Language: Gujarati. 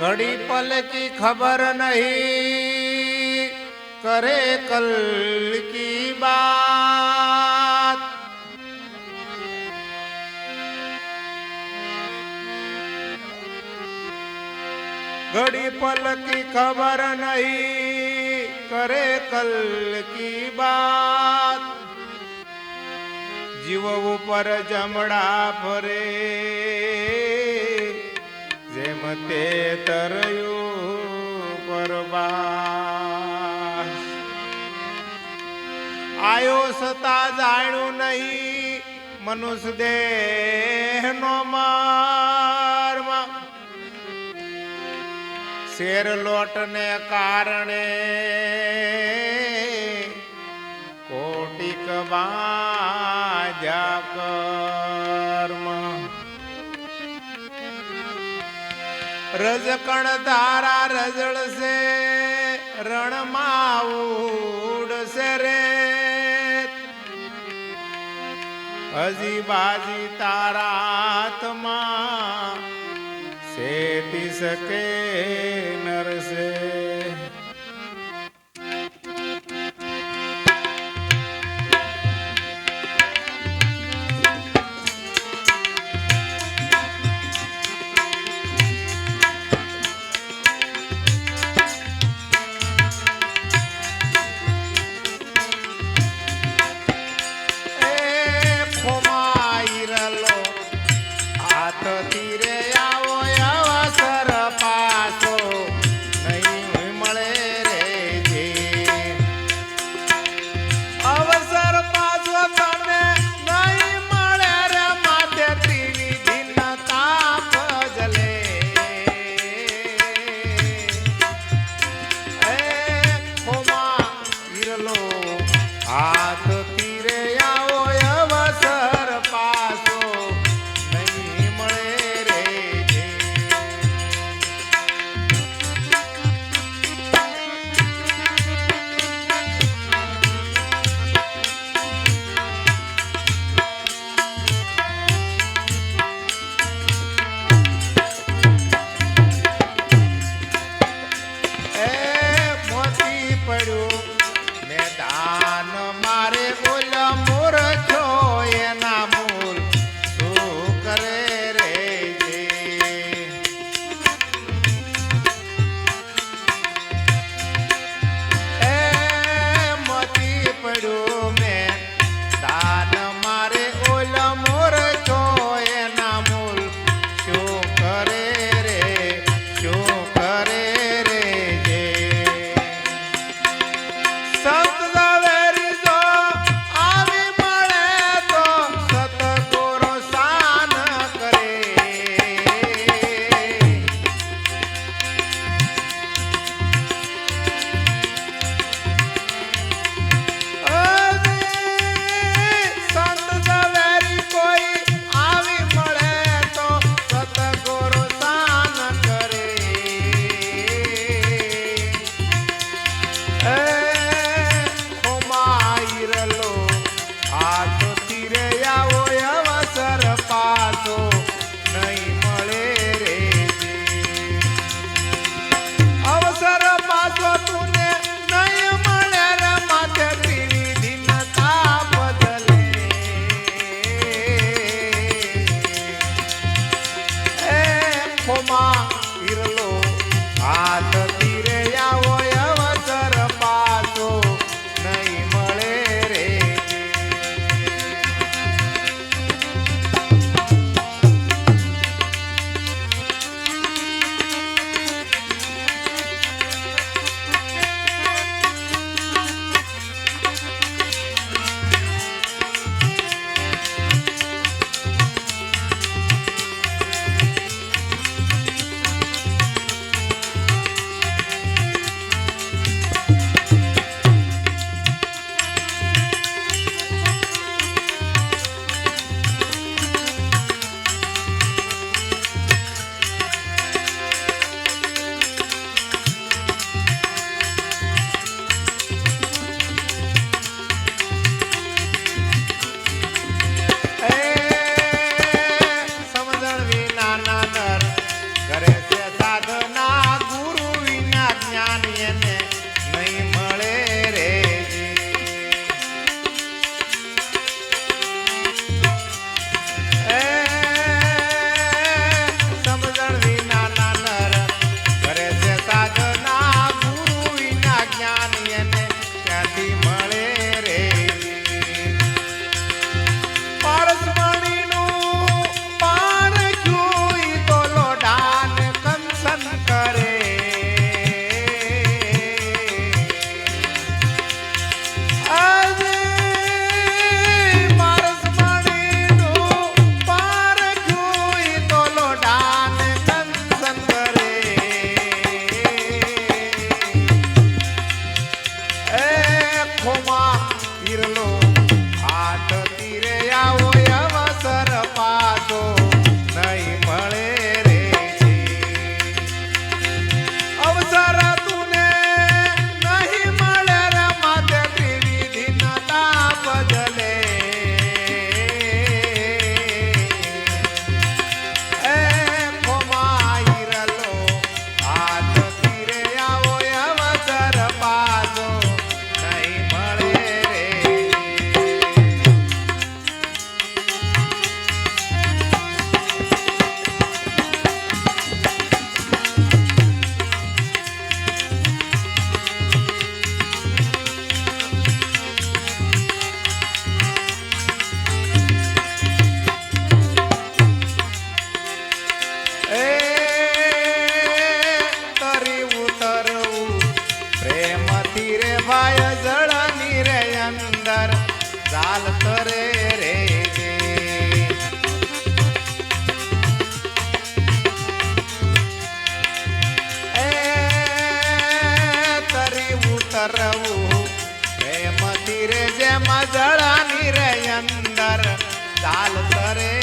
ઘડી પલ કી ખબર નહીં. કરે કલ કી બાત. ઘડી પલ કી ખબર નહીં. કરે કલ કી બાત. જીવ ઉપર જમડા ફરે જેમ તે તરયું પરબાસ આયો સતા જાણ્યું નહીં, મનુષ્ય દેહ નો મર્મ. શેર લોટને કારણે કોટિક બાજા કર્મ. રજકણ તારા રજળશે રણમાં ઉડશે રે. હજી બાજી તારા હાથમાં શેતી શકે નરસે. હાથ તીરે Coma, irlo. ચાલ સરે